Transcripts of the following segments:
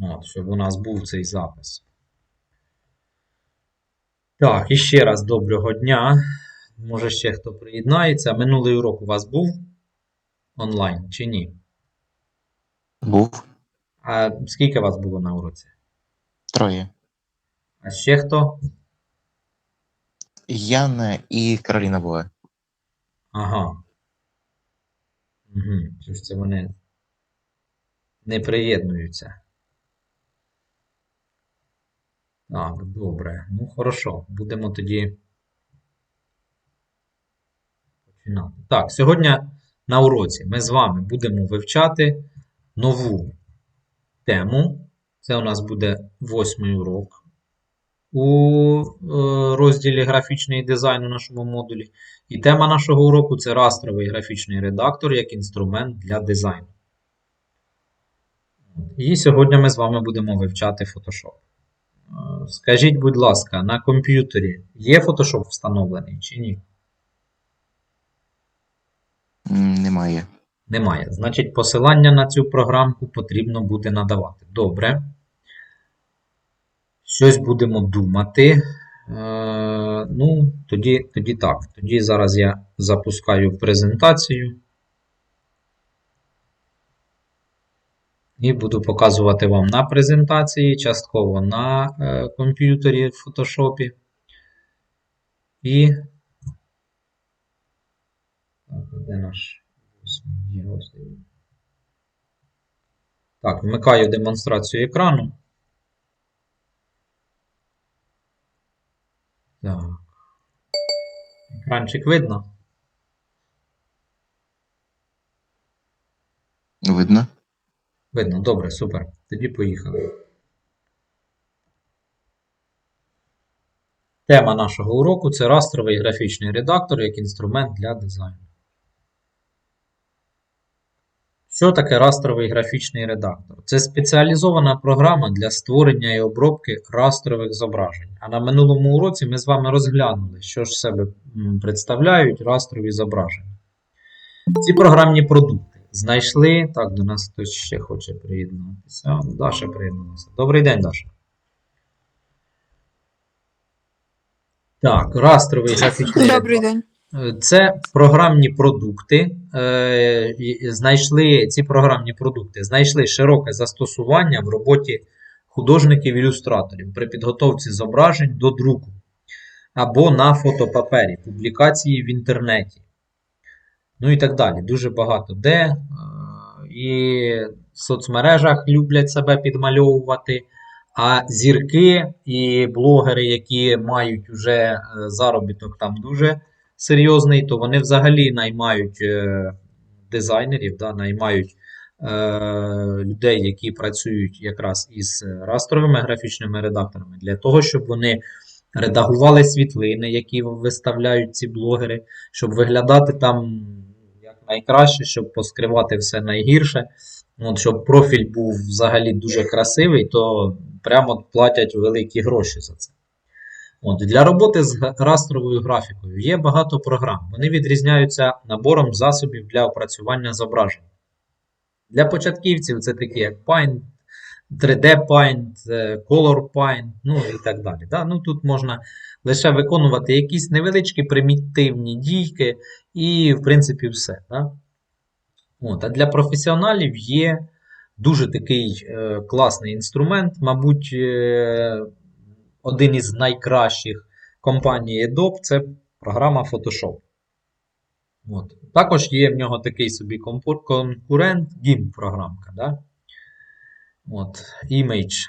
От, щоб у нас був цей запис. Так, і ще раз доброго дня. Може ще хто приєднається. Минулий урок у вас був онлайн чи ні? Був А скільки вас було на уроці? троє. А ще хто? Яна і Кароліна були. Ага. Угу. Що ж це вони не приєднуються? Так, добре. Ну, хорошо. Будемо тоді починати. Так, сьогодні на уроці ми з вами будемо вивчати нову тему. Це у нас буде восьмий урок у е, розділі графічний дизайн у нашому модулі. І тема нашого уроку це растровий графічний редактор як інструмент для дизайну. І сьогодні ми з вами будемо вивчати Photoshop. Скажіть, будь ласка, на комп'ютері є Photoshop встановлений чи ні? Немає. Немає. Значить, посилання на цю програмку потрібно буде надавати. Добре. Щось будемо думати. Е, ну, тоді, тоді так. Тоді зараз я запускаю презентацію. І буду показувати вам на презентації, частково на е, комп'ютері в Photoshop. І. Так, де наш. Так, вмикаю демонстрацію екрану. Так. Екранчик видно? Видно? Видно, добре, супер. Тоді поїхали. Тема нашого уроку це растровий графічний редактор як інструмент для дизайну. Що таке растровий графічний редактор? Це спеціалізована програма для створення і обробки растрових зображень. А на минулому уроці ми з вами розглянули, що ж себе представляють растрові зображення. Ці програмні продукти знайшли. Так, до нас хтось ще хоче приєднатися. Даша приєдналася. Добрий день, Даша. Так, растровий графічний Добрий день. Це програмні продукти. е, Знайшли ці програмні продукти, знайшли широке застосування в роботі художників-ілюстраторів при підготовці зображень до друку або на фотопапері, публікації в інтернеті. Ну і так далі. Дуже багато де. е, І в соцмережах люблять себе підмальовувати. А зірки і блогери, які мають уже е, заробіток там дуже серйозний, то вони взагалі наймають е, дизайнерів, да, наймають е, людей, які працюють якраз із растровими графічними редакторами, для того, щоб вони редагували світлини, які виставляють ці блогери, щоб виглядати там найкраще, щоб поскривати все найгірше. От, щоб профіль був взагалі дуже красивий, то прямо платять великі гроші за це. От, для роботи з растровою графікою є багато програм. Вони відрізняються набором засобів для опрацювання зображень. Для початківців це такі як Paint, 3D Paint, е, Color Paint, ну і так далі. Да? Ну, тут можна лише виконувати якісь невеличкі примітивні дійки, і, в принципі, все. Да? От, а для професіоналів є дуже такий е, класний інструмент, мабуть, е, один із найкращих компанії Adobe це програма Photoshop. От. Також є в нього такий собі конкурент GIMP програмка. Да? От, Image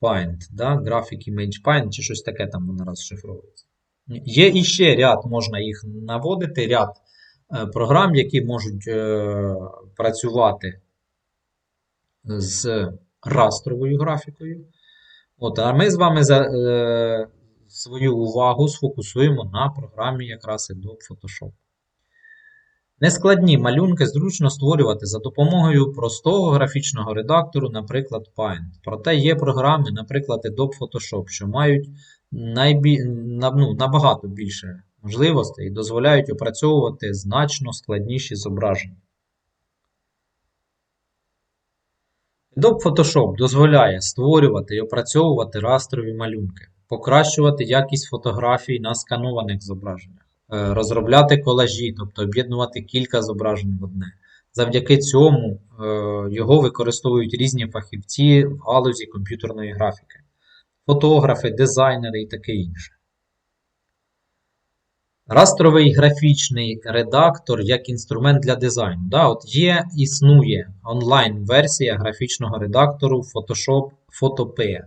Paint, да? Graphic Image Paint, чи щось таке там воно розшифровується. Є іще ряд, можна їх наводити, ряд е, програм, які можуть е, працювати з растровою графікою. От, а ми з вами за, е, свою увагу сфокусуємо на програмі якраз Adobe Photoshop. Нескладні малюнки зручно створювати за допомогою простого графічного редактору, наприклад, Paint. Проте є програми, наприклад, Adobe Photoshop, що мають найбі... ну, набагато більше можливостей і дозволяють опрацьовувати значно складніші зображення. Adobe Photoshop дозволяє створювати і опрацьовувати растрові малюнки, покращувати якість фотографій на сканованих зображеннях, розробляти колажі, тобто об'єднувати кілька зображень в одне. Завдяки цьому е, його використовують різні фахівці в галузі комп'ютерної графіки, фотографи, дизайнери і таке інше. Растровий графічний редактор як інструмент для дизайну. Да, от є, існує онлайн-версія графічного редактору Photoshop Photopea.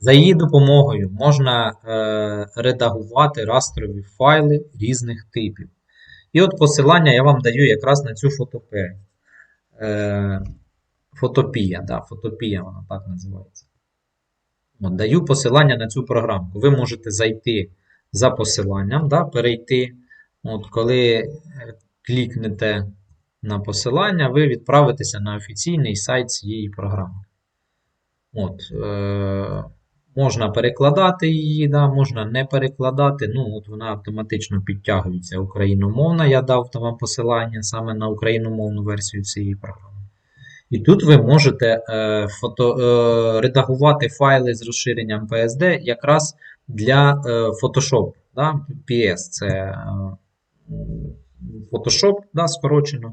За її допомогою можна е, редагувати растрові файли різних типів. І от посилання я вам даю якраз на цю фотопею. Е, фотопія, да, фотопія вона так називається. От, даю посилання на цю програмку. Ви можете зайти за посиланням, да, перейти. От, коли е, клікнете на посилання, ви відправитеся на офіційний сайт цієї програми. От, е, можна перекладати її, да, можна не перекладати. Ну, от вона автоматично підтягується україномовна. Я дав там вам посилання саме на україномовну версію цієї програми. І тут ви можете е, фото, е, редагувати файли з розширенням PSD якраз для е, Photoshop. Да? PS це е, Photoshop, да, скорочено,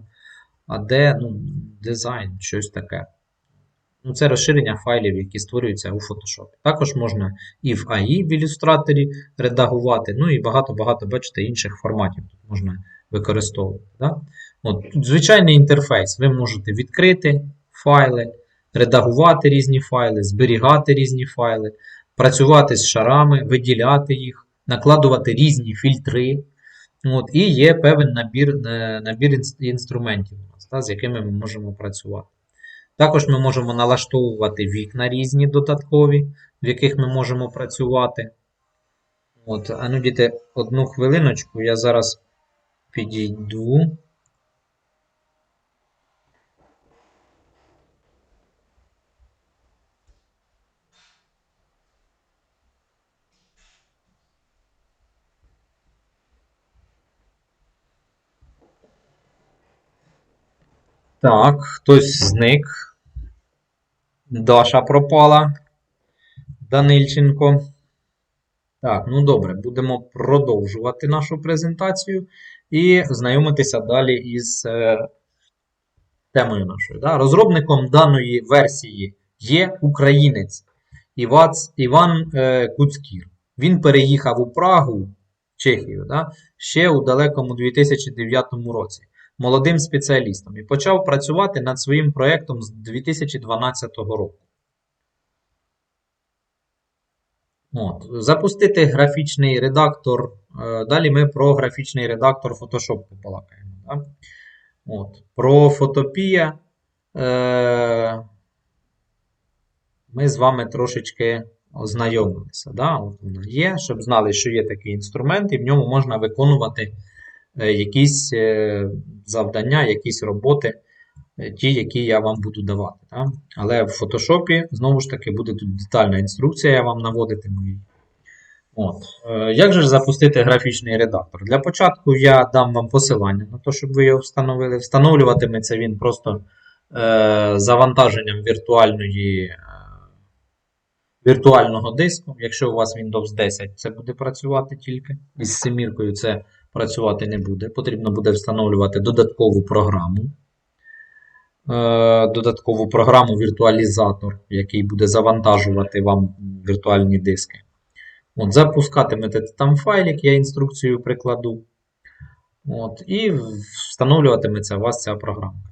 а де ну, дизайн, щось таке. Ну, це розширення файлів, які створюються у Photoshop. Також можна і в AI в ілюстраторі редагувати, ну і багато-багато, бачите, інших форматів тут можна використовувати. Да? От, звичайний інтерфейс. Ви можете відкрити файли, редагувати різні файли, зберігати різні файли, працювати з шарами, виділяти їх, накладувати різні фільтри. От, і є певний набір, е, набір інструментів, з якими ми можемо працювати. Також ми можемо налаштовувати вікна різні додаткові, в яких ми можемо працювати. От, а ну, діти, одну хвилиночку, я зараз підійду. Так, хтось зник. Даша пропала. Данильченко. Так, ну добре, будемо продовжувати нашу презентацію і знайомитися далі із е, темою нашою. Да? Розробником даної версії є українець Івац, Іван е, Куцкір. Він переїхав у Прагу, Чехію, да? ще у далекому 2009 році молодим спеціалістом і почав працювати над своїм проєктом з 2012 року. От. Запустити графічний редактор. е, Далі ми про графічний редактор Photoshop побалакаємо. Да? От. Про фотопія. Е, Ми з вами трошечки ознайомилися. Да? От є, щоб знали, що є такий інструмент, і в ньому можна виконувати якісь е, завдання, якісь роботи, е, ті, які я вам буду давати. Да? Але в Photoshop, знову ж таки, буде тут детальна інструкція, я вам наводитиму її. От. Е, Як же запустити графічний редактор? Для початку я дам вам посилання на те, щоб ви його встановили. Встановлюватиметься він просто е, завантаженням віртуальної, е, віртуального диску. Якщо у вас Windows 10, це буде працювати тільки. Із семіркою це працювати не буде. Потрібно буде встановлювати додаткову програму. Е, Додаткову програму віртуалізатор, який буде завантажувати вам віртуальні диски. От, Запускатимете там файлик, я інструкцію прикладу. От, І встановлюватиметься у вас ця програма.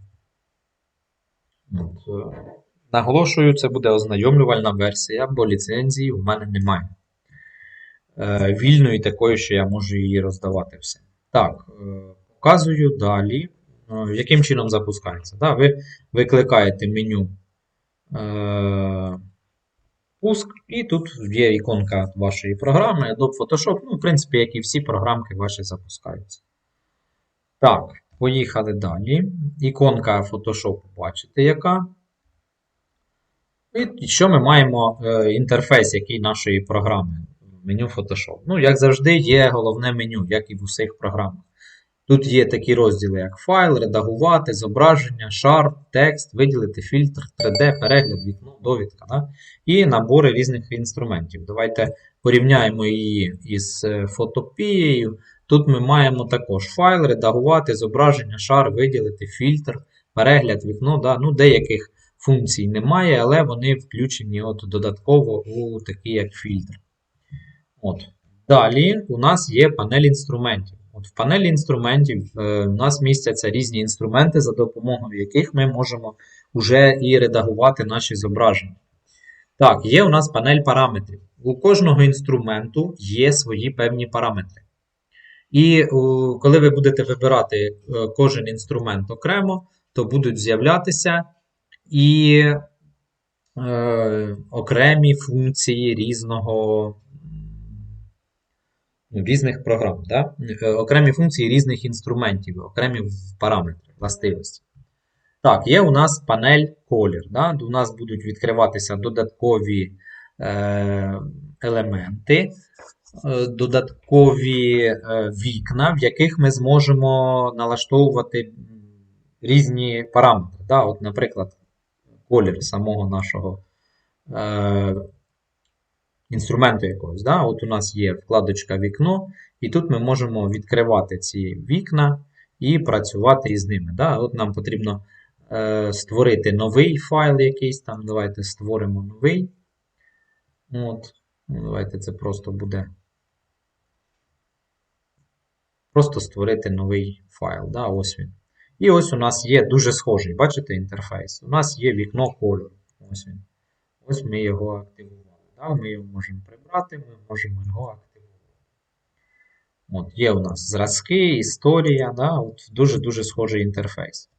От, е, наголошую, це буде ознайомлювальна версія, бо ліцензії у мене немає. Е, Вільної такої, що я можу її роздавати все. Так, е, показую далі. Е, Яким чином запускається? Да, ви викликаєте меню. Пуск, і тут є іконка вашої програми, Adobe Photoshop. Ну, в принципі, як і всі програмки ваші запускаються. Так, поїхали далі. Іконка Photoshop, бачите, яка. І що ми маємо інтерфейс який нашої програми? Меню Photoshop. Ну, як завжди, є головне меню, як і в усіх програмах. Тут є такі розділи, як файл, редагувати, зображення, шар, текст, виділити фільтр, 3D, перегляд, вікно, довідка. Да? І набори різних інструментів. Давайте порівняємо її із е, фотопією. Тут ми маємо також файл, редагувати, зображення, шар, виділити, фільтр, перегляд, вікно. Да? Ну, деяких функцій немає, але вони включені от додатково у такі як фільтр. От. Далі у нас є панель інструментів. От В панелі інструментів е, у нас містяться різні інструменти, за допомогою яких ми можемо вже і редагувати наші зображення. Так, є у нас панель параметрів. У кожного інструменту є свої певні параметри. І о, коли ви будете вибирати е, кожен інструмент окремо, то будуть з'являтися і е, окремі функції різного, різних програм, да? Е, окремі функції різних інструментів, окремі параметри, властивості. Так, є у нас панель колір. Да? У нас будуть відкриватися додаткові е, елементи, е, додаткові е, вікна, в яких ми зможемо налаштовувати різні параметри. Да? От, наприклад, колір самого нашого інструменту якогось. Да? От у нас є вкладочка вікно, і тут ми можемо відкривати ці вікна і працювати із ними. Да? От нам потрібно е, створити новий файл якийсь там. Давайте створимо новий. От. Ну, Давайте це просто буде. Просто створити новий файл. Да? Ось він. І ось у нас є дуже схожий, бачите, інтерфейс. У нас є вікно кольору. Ось він. Ось ми його активували. Да? Ми його можемо прибрати, ми можемо його активувати. От, є у нас зразки, історія. Да? Дуже-дуже схожий інтерфейс.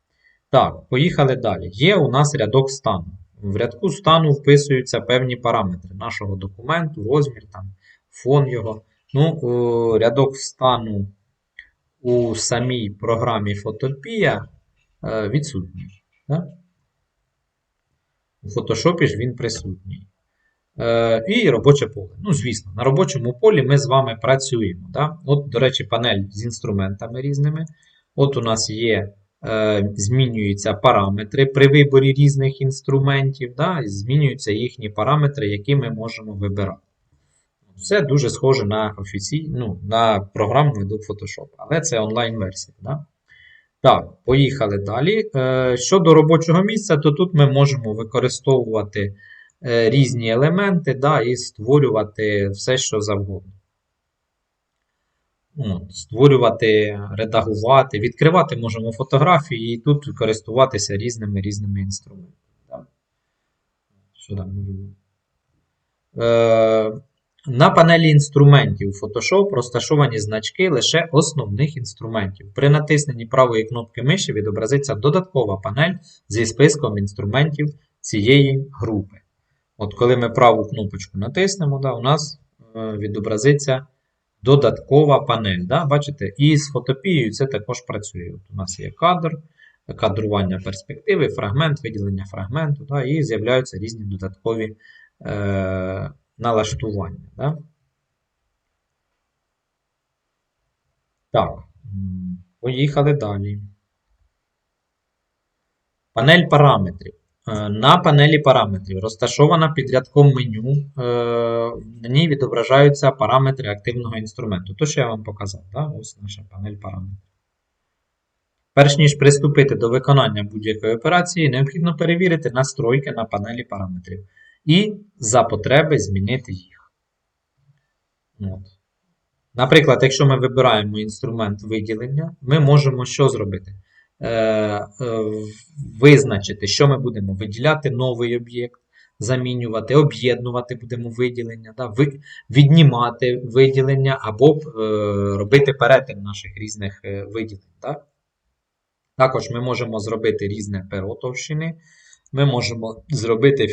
Так, поїхали далі. Є у нас рядок стану. В рядку стану вписуються певні параметри нашого документу, розмір, там, фон його. Ну, рядок стану у самій програмі Photopia е, відсутній. Да? У Photoshop ж він присутній. Е, і робоче поле. Ну, звісно, на робочому полі ми з вами працюємо. Да? От, до речі, панель з інструментами різними. От у нас є, е, змінюються параметри при виборі різних інструментів, да? змінюються їхні параметри, які ми можемо вибирати. Все дуже схоже на офіційну, ну, на програму Adobe Photoshop, але це онлайн-версія. Да? Так, поїхали далі. Е, щодо робочого місця, то тут ми можемо використовувати різні елементи да, і створювати все, що завгодно. От, створювати, редагувати, відкривати можемо фотографії і тут користуватися різними різними інструментами. Да. Що там може бути? Е, на панелі інструментів Photoshop розташовані значки лише основних інструментів. При натисненні правої кнопки миші відобразиться додаткова панель зі списком інструментів цієї групи. От коли ми праву кнопочку натиснемо, да, у нас е, відобразиться додаткова панель. Да, Бачите? І з фотопією це також працює. От у нас є кадр, кадрування перспективи, фрагмент, виділення фрагменту, да, і з'являються різні додаткові. Е, налаштування. Да? Так, поїхали далі. Панель параметрів. Е, На панелі параметрів розташована під рядком меню. е, На ній відображаються параметри активного інструменту. То, що я вам показав. Ось наша панель параметрів. Перш ніж приступити до виконання будь-якої операції, необхідно перевірити настройки на панелі параметрів і за потреби змінити їх. Наприклад, якщо ми вибираємо інструмент виділення, ми можемо що зробити? Е, е, Визначити, що ми будемо виділяти новий об'єкт, замінювати, об'єднувати будемо виділення, да, віднімати виділення або е, робити перетин наших різних виділень. Да? Також ми можемо зробити різне перо товщини. Ми можемо зробити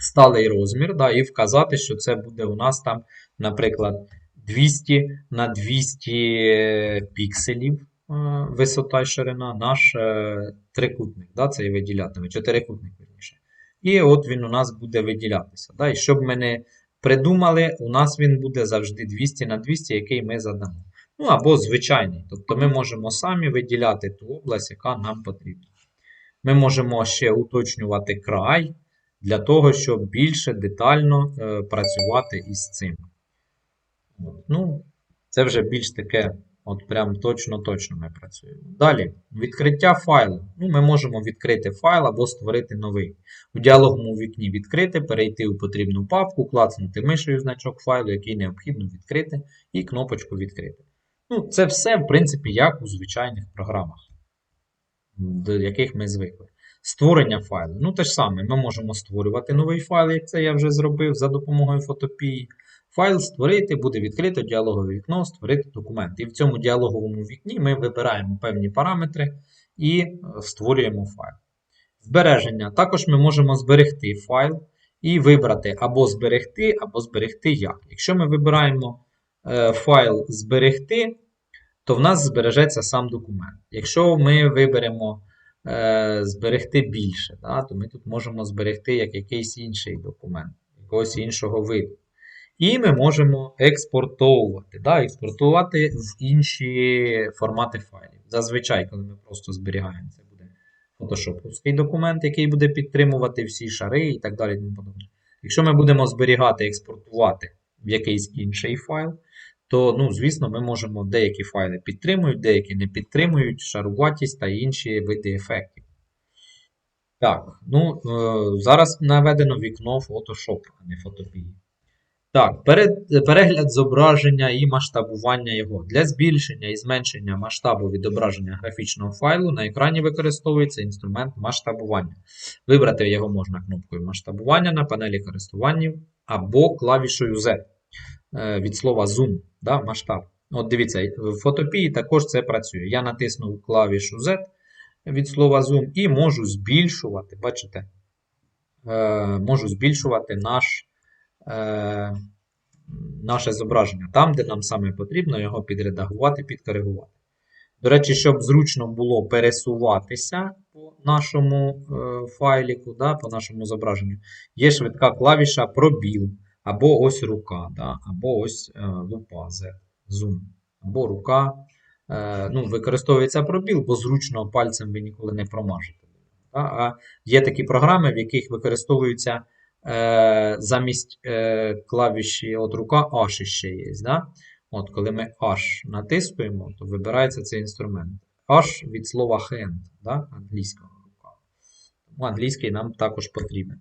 сталий розмір да, і вказати, що це буде у нас там, наприклад, 200 на 200 пікселів висота і ширина, наш е, трикутник. Да, цей виділятиме, чотирикутник верніше. І от він у нас буде виділятися. Да, І щоб ми не придумали, у нас він буде завжди 200 на 200, який ми задамо. Ну або звичайний. Тобто ми можемо самі виділяти ту область, яка нам потрібна. Ми можемо ще уточнювати край для того, щоб більше детально е, працювати із цим. Ну, це вже більш таке, от прям точно-точно ми працюємо. Далі, відкриття файлу. Ну, ми можемо відкрити файл або створити новий. У діалоговому вікні відкрити, перейти у потрібну папку, клацнути мишею значок файлу, який необхідно відкрити, і кнопочку відкрити. Ну, це все, в принципі, як у звичайних програмах, до яких ми звикли. Створення файлу. Ну, те ж саме, ми можемо створювати новий файл, як це я вже зробив за допомогою фотопії. Файл створити, буде відкрито діалогове вікно, створити документ. І в цьому діалоговому вікні ми вибираємо певні параметри і е, створюємо файл. Збереження. Також ми можемо зберегти файл і вибрати або зберегти, або зберегти як. Якщо ми вибираємо е, файл зберегти, то в нас збережеться сам документ. Якщо ми виберемо е, зберегти більше, то ми тут можемо зберегти як якийсь інший документ, якогось іншого виду. І ми можемо експортовувати, да, експортувати в інші формати файлів. Зазвичай, коли ми просто зберігаємо, це буде фотошоповський документ, який буде підтримувати всі шари і так далі. тому. Якщо ми будемо зберігати, експортувати в якийсь інший файл, то, ну, звісно, ми можемо деякі файли підтримують, деякі не підтримують, шаруватість та інші види ефектів. Так, ну, е, зараз наведено вікно Photoshop, а не фотопії. Так, перегляд зображення і масштабування його. Для збільшення і зменшення масштабу відображення графічного файлу на екрані використовується інструмент масштабування. Вибрати його можна кнопкою масштабування на панелі користування або клавішою Z е, від слова Zoom, да, масштаб. От дивіться, в фотопії також це працює. Я натиснув клавішу Z від слова Zoom і можу збільшувати, бачите, е, можу збільшувати наш е, наше зображення там, де нам саме потрібно його підредагувати, підкоригувати. До речі, щоб зручно було пересуватися по нашому е, файліку, да, по нашому зображенню, є швидка клавіша пробіл, або ось рука, да, або ось е, лупа Z, зум, або рука. Е, ну, Використовується пробіл, бо зручно пальцем ви ніколи не промажете. Да? А є такі програми, в яких використовуються е, замість е, клавіші от рука H ще є. Да? От, коли ми H натискуємо, то вибирається цей інструмент. H від слова hand, да? англійського рука. Тому англійський нам також потрібен.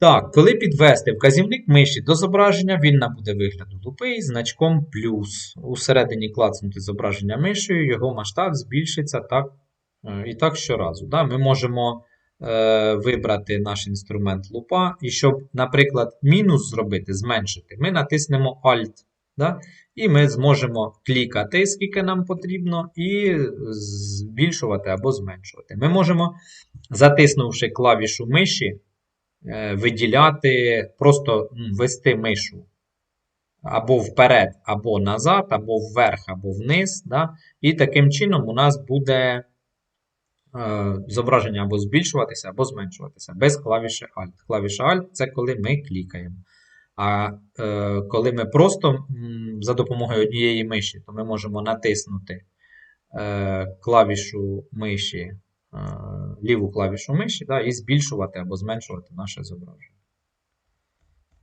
Так, коли підвести вказівник миші до зображення, він набуде вигляду лупи значком плюс. Усередині клацнути зображення мишею, його масштаб збільшиться так, е, і так щоразу. Да? Ми можемо вибрати наш інструмент лупа. І щоб, наприклад, мінус зробити, зменшити, ми натиснемо Alt. Да? І ми зможемо клікати, скільки нам потрібно, і збільшувати або зменшувати. Ми можемо, затиснувши клавішу миші, е, виділяти, просто вести мишу або вперед, або назад, або вверх, або вниз. Да? І таким чином у нас буде е, зображення або збільшуватися, або зменшуватися без клавіші Alt. Клавіша Alt це коли ми клікаємо. А е, коли ми просто за допомогою однієї миші, то ми можемо натиснути е, клавішу миші, е, ліву клавішу миші да, і збільшувати або зменшувати наше зображення.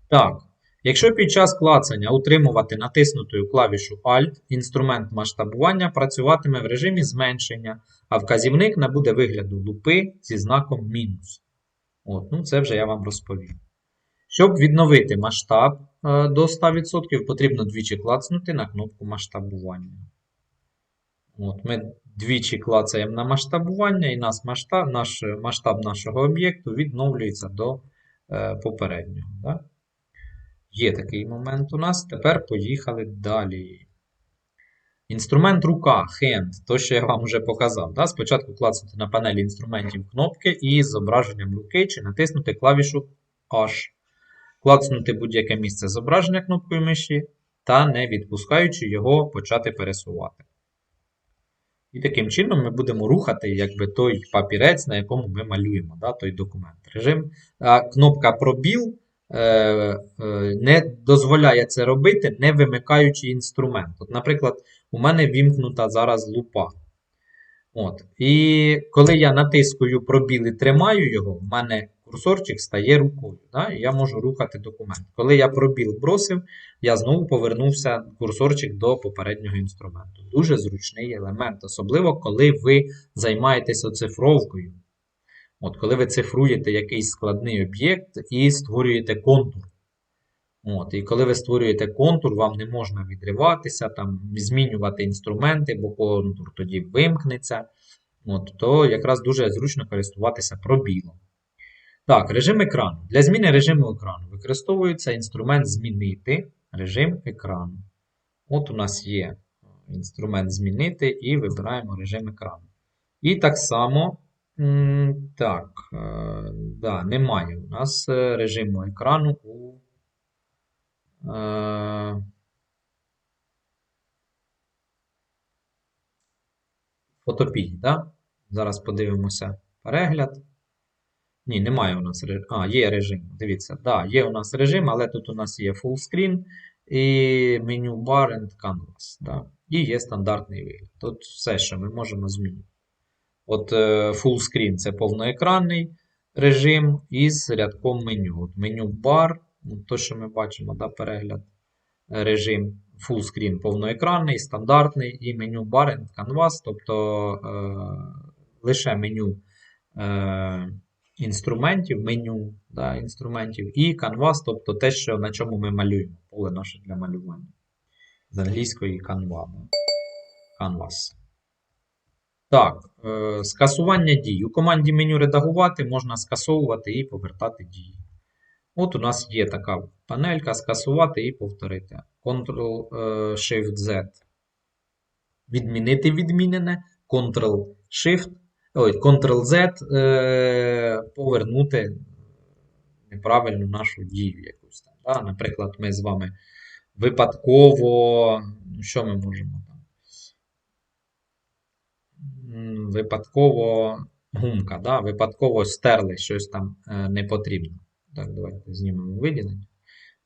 Так, якщо під час клацання утримувати натиснутою клавішу Alt, інструмент масштабування працюватиме в режимі зменшення, а вказівник набуде вигляду лупи зі знаком мінус. От, ну Це вже я вам розповів. Щоб відновити масштаб е, до 100%, потрібно двічі клацнути на кнопку масштабування. От, Ми двічі клацаємо на масштабування, і наш масштаб, наш масштаб нашого об'єкту відновлюється до е, попереднього. Да? Є такий момент у нас. Тепер поїхали далі. Інструмент рука, hand, то, що я вам вже показав. Да? Спочатку клацнути на панелі інструментів кнопки і з зображенням руки, чи натиснути клавішу H. Клацнути будь-яке місце зображення кнопкою миші, та не відпускаючи його, почати пересувати. І таким чином ми будемо рухати якби, той папірець, на якому ми малюємо да, той документ. Режим, Кнопка пробіл не дозволяє це робити, не вимикаючи інструмент. От, наприклад, у мене вімкнута зараз лупа. От. І коли я натискую пробіл і тримаю його, в мене курсорчик стає рукою. Да? І я можу рухати документ. Коли я пробіл бросив, я знову повернувся курсорчик до попереднього інструменту. Дуже зручний елемент, особливо коли ви займаєтесь оцифровкою. От, коли ви цифруєте якийсь складний об'єкт і створюєте контур. От, і коли ви створюєте контур, вам не можна відриватися, там, змінювати інструменти, бо контур тоді вимкнеться. От, то якраз дуже зручно користуватися пробілом. Так, режим екрану. Для зміни режиму екрану використовується інструмент змінити режим екрану. От у нас є інструмент змінити і вибираємо режим екрану. І так само, так, е, да, немає у нас е, режиму екрану у е, фотопії. Да? Зараз подивимося перегляд. Ні, немає у нас режиму. А, є режим. Дивіться, да, є у нас режим, але тут у нас є fullscreen і меню Bar and Canvas. Да? І є стандартний вигляд. Тут все, що ми можемо змінити. От е, fullscreen це повноекранний режим із рядком меню. От меню от то, що ми бачимо, да, перегляд, е, режим fullscreen повноекранний, стандартний, і меню Bar and Canvas, тобто е, лише меню. Е, інструментів, меню да, інструментів, і Canvas, тобто те, що, на чому ми малюємо, поле наше для малювання. З англійської Canva. Canvas. Так, е, скасування дій. У команді меню редагувати можна скасовувати і повертати дії. От у нас є така панелька скасувати і повторити. Ctrl-Shift-Z. Відмінити відмінене. Ctrl-Shift Ctrl-Z е, повернути неправильну нашу дію якусь? Наприклад, ми з вами випадково. ну, Що ми можемо Випадково гумка, да? випадково стерли щось там е, непотрібне. Так, давайте знімемо виділення.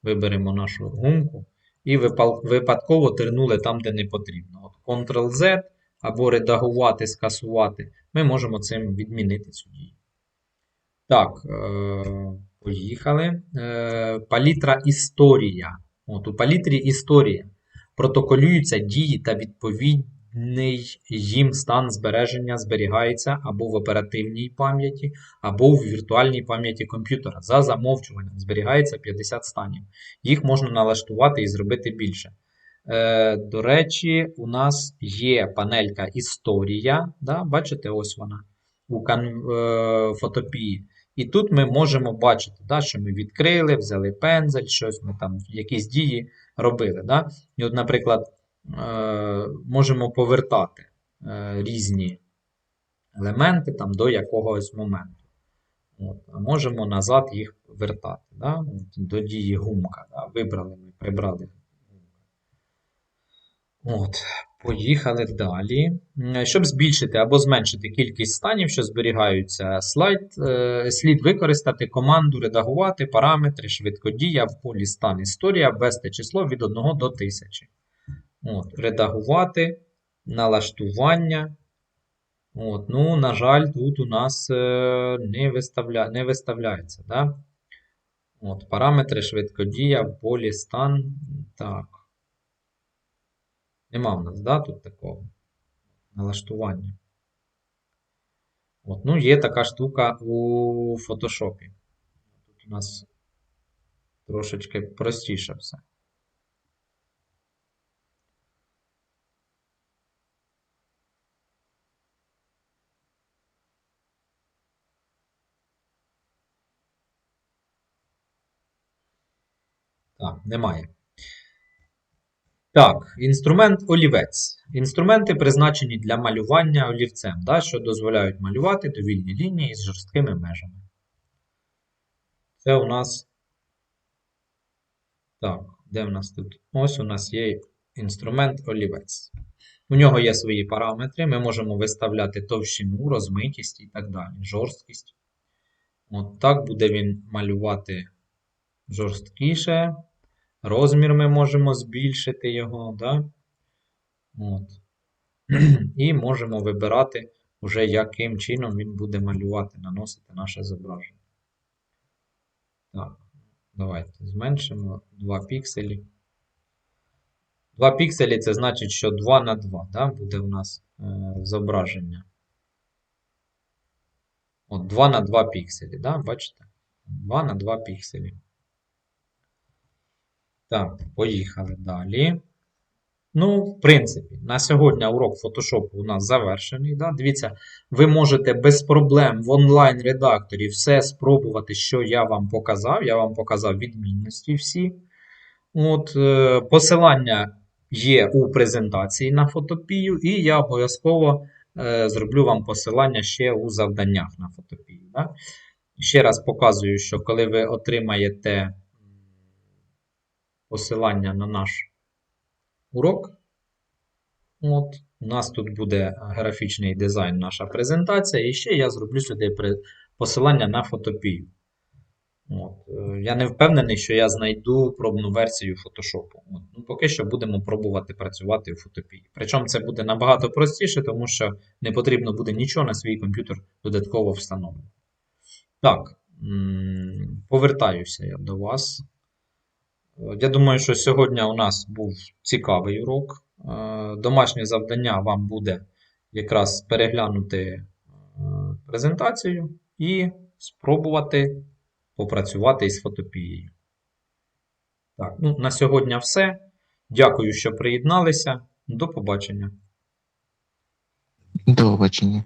Виберемо нашу гумку і випадково тернули там, де не потрібно. От Ctrl-Z або редагувати, скасувати, ми можемо цим відмінити цю дію. Так, е, поїхали. Е, палітра історія. От У палітрі історія протоколюються дії та відповідний їм стан збереження зберігається або в оперативній пам'яті, або в віртуальній пам'яті комп'ютера. За замовчуванням зберігається 50 станів. Їх можна налаштувати і зробити більше. Е, До речі, у нас є панелька Історія. Да? Бачите, ось вона у кан- е, фотопії. І тут ми можемо бачити, да, що ми відкрили, взяли пензель, щось ми там, якісь дії робили. Да? І от, наприклад, можемо повертати е, різні елементи там, до якогось моменту. От, можемо назад їх вертати. Да? До дії гумка. Да? Вибрали ми, прибрали От, поїхали далі. Щоб збільшити або зменшити кількість станів, що зберігаються, слайд, е, слід використати команду редагувати параметри швидкодія в полі стан історія, ввести число від 1 до 1000. От, редагувати, налаштування. От, ну, на жаль, тут у нас е, не, виставля... не виставляється. Да? От, параметри швидкодія в полі стан. Так. Нема в нас, да, тут такого налаштування. От, ну, є така штука у Photoshop. Тут у нас трошечки простіше все. Так, немає. Так, інструмент олівець. Інструменти призначені для малювання олівцем, да, що дозволяють малювати довільні лінії з жорсткими межами. Це у нас. Так, де в нас тут? Ось у нас є інструмент олівець. У нього є свої параметри. Ми можемо виставляти товщину, розмитість і так далі, жорсткість. От так буде він малювати жорсткіше. Розмір ми можемо збільшити його, да? От. І можемо вибирати вже яким чином він буде малювати, наносити наше зображення. Так, давайте зменшимо 2 пікселі. 2 пікселі це значить, що 2 на 2 да, буде у нас е, зображення. От 2 на 2 пікселі, да, бачите? 2 на 2 пікселі. Так, поїхали далі. Ну, в принципі, на сьогодні урок фотошопу у нас завершений. Да? Дивіться, ви можете без проблем в онлайн-редакторі все спробувати, що я вам показав. Я вам показав відмінності всі. От, е, посилання є у презентації на фотопію, і я обов'язково е, зроблю вам посилання ще у завданнях на фотопію. Да? Ще раз показую, що коли ви отримаєте посилання на наш урок. От, у нас тут буде графічний дизайн, наша презентація, і ще я зроблю сюди посилання на фотопію. От, е, я не впевнений, що я знайду пробну версію. От, ну, поки що будемо пробувати працювати в фотопії. Причому це буде набагато простіше, тому що не потрібно буде нічого на свій комп'ютер додатково встановлювати. Так, повертаюся я до вас. Я думаю, що сьогодні у нас був цікавий урок. Е, Домашнє завдання вам буде якраз переглянути е, презентацію і спробувати попрацювати із фотопією. Так, ну, на сьогодні все. Дякую, що приєдналися. До побачення. До побачення.